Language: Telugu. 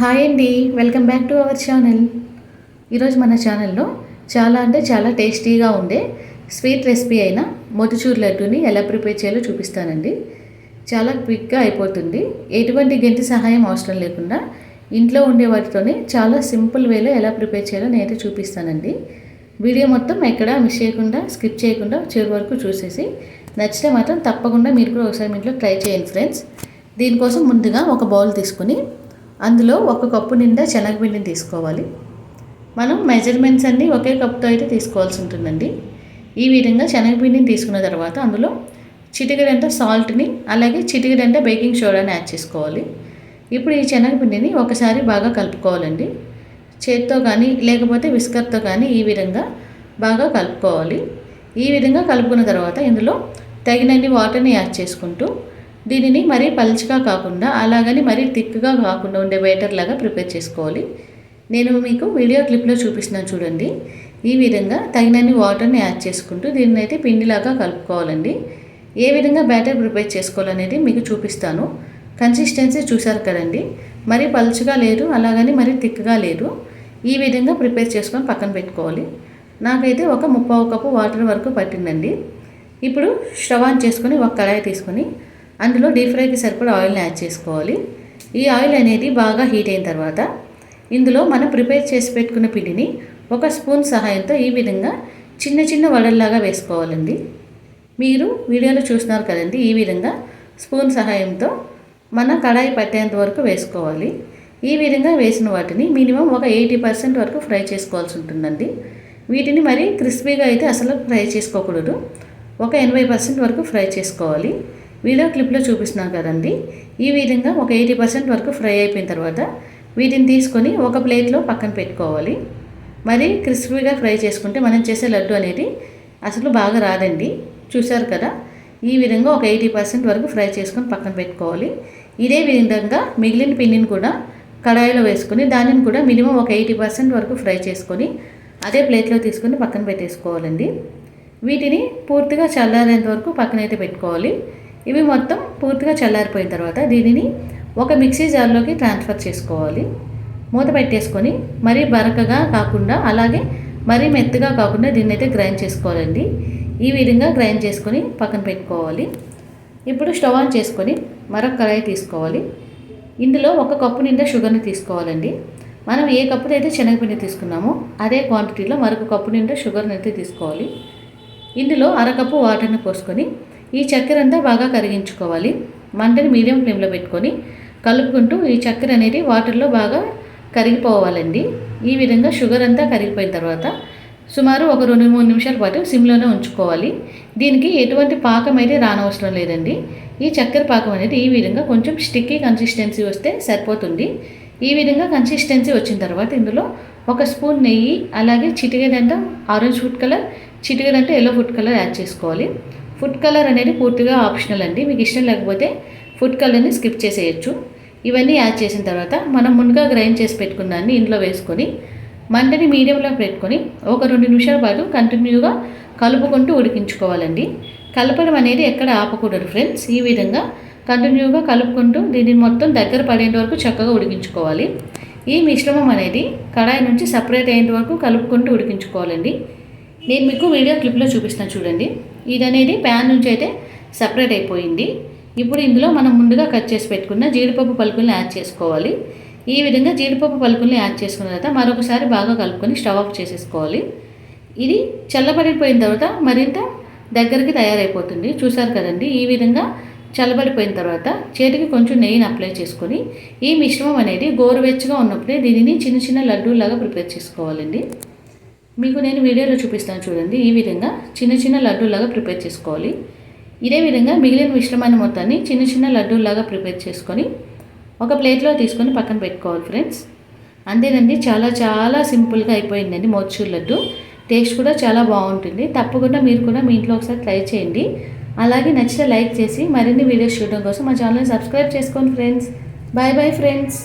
హాయ్ అండి. Welcome back to our channel. ఈరోజు మన ఛానల్లో చాలా అంటే చాలా టేస్టీగా ఉండే స్వీట్ రెసిపీ అయిన మొతిచూర్ లడ్డూని ఎలా ప్రిపేర్ చేయాలో చూపిస్తానండి. చాలా క్విక్గా అయిపోతుంది. ఎటువంటి గెంటి సహాయం అవసరం లేకుండా ఇంట్లో ఉండే వాటితోనే చాలా సింపుల్ వేలో ఎలా ప్రిపేర్ చేయాలో నేనైతే చూపిస్తానండి. వీడియో మొత్తం ఎక్కడా మిస్ చేయకుండా స్కిప్ చేయకుండా చివరి వరకు చూసేసి నచ్చితే మాత్రం తప్పకుండా మీరు కూడా ఒకసారి మీ ఇంట్లో ట్రై చేయండి ఫ్రెండ్స్. దీనికోసం ముందుగా ఒక బౌల్ తీసుకుని అందులో ఒక కప్పు నిండా శనగపిండిని తీసుకోవాలి. మనం మెజర్మెంట్స్ అన్నీ ఒకే కప్తో అయితే తీసుకోవాల్సి ఉంటుందండి. ఈ విధంగా శనగపిండిని తీసుకున్న తర్వాత అందులో చిటికెడంత సాల్ట్ని అలాగే చిటికెడంత బేకింగ్ సోడాని యాడ్ చేసుకోవాలి. ఇప్పుడు ఈ శనగపిండిని ఒకసారి బాగా కలుపుకోవాలండి. చేత్తో కానీ లేకపోతే విస్కర్తో కానీ ఈ విధంగా బాగా కలుపుకోవాలి. ఈ విధంగా కలుపుకున్న తర్వాత ఇందులో తగినన్ని వాటర్ని యాడ్ చేసుకుంటూ దీనిని మరీ పలుచగా కాకుండా అలాగని మరీ థిక్గా కాకుండా ఉండే బేటర్ లాగా ప్రిపేర్ చేసుకోవాలి. నేను మీకు వీడియో క్లిప్లో చూపిస్తున్నాను చూడండి. ఈ విధంగా తగినన్ని వాటర్ని యాడ్ చేసుకుంటూ దీన్ని అయితే పిండిలాగా కలుపుకోవాలండి. ఏ విధంగా బ్యాటర్ ప్రిపేర్ చేసుకోవాలనేది మీకు చూపిస్తాను. కన్సిస్టెన్సీ చూసారు కదండి. మరీ పలుచగా లేదు అలాగని మరీ థిక్గా లేదు. ఈ విధంగా ప్రిపేర్ చేసుకొని పక్కన పెట్టుకోవాలి. నాకైతే ఒక ముప్పావు కప్పు వాటర్ వరకు పట్టిందండి. ఇప్పుడు స్టవ్ ఆన్ చేసుకొని ఒక కళాయి తీసుకొని అందులో డీప్ ఫ్రైకి సరిపడా ఆయిల్ని యాడ్ చేసుకోవాలి. ఈ ఆయిల్ అనేది బాగా హీట్ అయిన తర్వాత ఇందులో మనం ప్రిపేర్ చేసి పెట్టుకున్న పిండిని ఒక స్పూన్ సహాయంతో ఈ విధంగా చిన్న చిన్న వడల్లాగా వేసుకోవాలండి. మీరు వీడియోలో చూస్తున్నారు కదండి ఈ విధంగా స్పూన్ సహాయంతో మన కడాయి పట్టేంత వరకు వేసుకోవాలి. ఈ విధంగా వేసిన వాటిని మినిమం ఒక ఎయిటీ పర్సెంట్ వరకు ఫ్రై చేసుకోవాల్సి ఉంటుందండి. వీటిని మరి క్రిస్పీగా అయితే అసలు ఫ్రై చేసుకోకూడదు. ఒక ఎనభై పర్సెంట్ వరకు ఫ్రై చేసుకోవాలి. వీడియో క్లిప్లో చూపిస్తున్నాను కదండి. ఈ విధంగా ఒక ఎయిటీ పర్సెంట్ వరకు ఫ్రై అయిపోయిన తర్వాత వీటిని తీసుకొని ఒక ప్లేట్లో పక్కన పెట్టుకోవాలి. మరి క్రిస్పీగా ఫ్రై చేసుకుంటే మనం చేసే లడ్డు అనేది అసలు బాగా రాదండి. చూశారు కదా? ఈ విధంగా ఒక ఎయిటీ పర్సెంట్ వరకు ఫ్రై చేసుకొని పక్కన పెట్టుకోవాలి. ఇదే విధంగా మిగిలిన పిండిని కూడా కడాయిలో వేసుకొని దానిని కూడా మినిమం ఒక ఎయిటీ పర్సెంట్ వరకు ఫ్రై చేసుకొని అదే ప్లేట్లో తీసుకొని పక్కన పెట్టేసుకోవాలండి. వీటిని పూర్తిగా చల్లారేంత వరకు పక్కనైతే పెట్టుకోవాలి. ఇవి మొత్తం పూర్తిగా చల్లారిపోయిన తర్వాత దీనిని ఒక మిక్సీ జార్లోకి ట్రాన్స్ఫర్ చేసుకోవాలి. మూత పెట్టేసుకొని మరీ బరకగా కాకుండా అలాగే మరీ మెత్తగా కాకుండా దీన్ని అయితే గ్రైండ్ చేసుకోవాలండి. ఈ విధంగా గ్రైండ్ చేసుకొని పక్కన పెట్టుకోవాలి. ఇప్పుడు స్టవ్ ఆన్ చేసుకొని మరొక కళాయి తీసుకోవాలి. ఇందులో ఒక కప్పు నిండా షుగర్ని తీసుకోవాలండి. మనం ఏ కప్పుతో అయితే శనగపిండి తీసుకున్నామో అదే క్వాంటిటీలో మరొక కప్పు నిండా షుగర్ని అయితే తీసుకోవాలి. ఇందులో అరకప్పు వాటర్ని పోసుకొని ఈ చక్కెర అంతా బాగా కరిగించుకోవాలి. మంటని మీడియం ఫ్లేమ్లో పెట్టుకొని కలుపుకుంటూ ఈ చక్కెర అనేది వాటర్లో బాగా కరిగిపోవాలండి. ఈ విధంగా షుగర్ అంతా కరిగిపోయిన తర్వాత సుమారు ఒక రెండు మూడు నిమిషాల పాటు సిమ్లోనే ఉంచుకోవాలి. దీనికి ఎటువంటి పాకం అయితే రానవసరం లేదండి. ఈ చక్కెర పాకం అనేది ఈ విధంగా కొంచెం స్టిక్కీ కన్సిస్టెన్సీ వస్తే సరిపోతుంది. ఈ విధంగా కన్సిస్టెన్సీ వచ్చిన తర్వాత ఇందులో ఒక స్పూన్ నెయ్యి అలాగే చిటికెడంట ఆరెంజ్ ఫుడ్ కలర్ చిటికెడంట ఎల్లో ఫుడ్ కలర్ యాడ్ చేసుకోవాలి. ఫుడ్ కలర్ అనేది పూర్తిగా ఆప్షనల్ అండి. మీకు ఇష్టం లేకపోతే ఫుడ్ కలర్ని స్కిప్ చేసేయచ్చు. ఇవన్నీ యాడ్ చేసిన తర్వాత మనం ముందుగా గ్రైండ్ చేసి పెట్టుకున్న దాన్ని ఇంట్లో వేసుకొని మంటని మీడియంలో పెట్టుకొని ఒక రెండు నిమిషాల పాటు కంటిన్యూగా కలుపుకుంటూ ఉడికించుకోవాలండి. కలపడం అనేది ఎక్కడ ఆపకూడదు ఫ్రెండ్స్ ఈ విధంగా కంటిన్యూగా కలుపుకుంటూ దీన్ని మొత్తం దగ్గర పడేంత వరకు చక్కగా ఉడికించుకోవాలి. ఈ మిశ్రమం అనేది కడాయి నుంచి సపరేట్ అయ్యేంత వరకు కలుపుకుంటూ ఉడికించుకోవాలండి. నేను మీకు వీడియో క్లిప్లో చూపిస్తాను చూడండి. ఇది అనేది ప్యాన్ నుంచి అయితే సపరేట్ అయిపోయింది. ఇప్పుడు ఇందులో మనం ముందుగా కట్ చేసి పెట్టుకున్న జీడిపప్పు పలుకుల్ని యాడ్ చేసుకోవాలి. ఈ విధంగా జీడిపప్పు పలుకుల్ని యాడ్ చేసుకున్న తర్వాత మరొకసారి బాగా కలుపుకొని స్టవ్ ఆఫ్ చేసేసుకోవాలి. ఇది చల్లబడిపోయిన తర్వాత మరింత దగ్గరికి తయారైపోతుంది. చూసారు కదండి ఈ విధంగా చల్లబడిపోయిన తర్వాత చేతికి కొంచెం నెయ్యిని అప్లై చేసుకొని ఈ మిశ్రమం అనేది గోరువెచ్చగా ఉన్నప్పుడే దీనిని చిన్న చిన్న లడ్డూలాగా ప్రిపేర్ చేసుకోవాలండి. మీకు నేను వీడియోలో చూపిస్తాను చూడండి. ఈ విధంగా చిన్న చిన్న లడ్డూలాగా ప్రిపేర్ చేసుకోవాలి. ఇదే విధంగా మిగిలిన మిశ్రమాన్ని మొత్తాన్ని చిన్న చిన్న లడ్డూలాగా ప్రిపేర్ చేసుకొని ఒక ప్లేట్లో తీసుకొని పక్కన పెట్టుకోవాలి ఫ్రెండ్స్. అంతేనండి చాలా చాలా సింపుల్గా అయిపోయిందండి మోచూర్ లడ్డు. టేస్ట్ కూడా చాలా బాగుంటుంది. తప్పకుండా మీరు కూడా మీ ఇంట్లో ఒకసారి ట్రై చేయండి. అలాగే నచ్చితే లైక్ చేసి మరిన్ని వీడియోస్ చూడడం కోసం మా ఛానల్ని సబ్స్క్రైబ్ చేసుకోండి ఫ్రెండ్స్. Bye bye friends.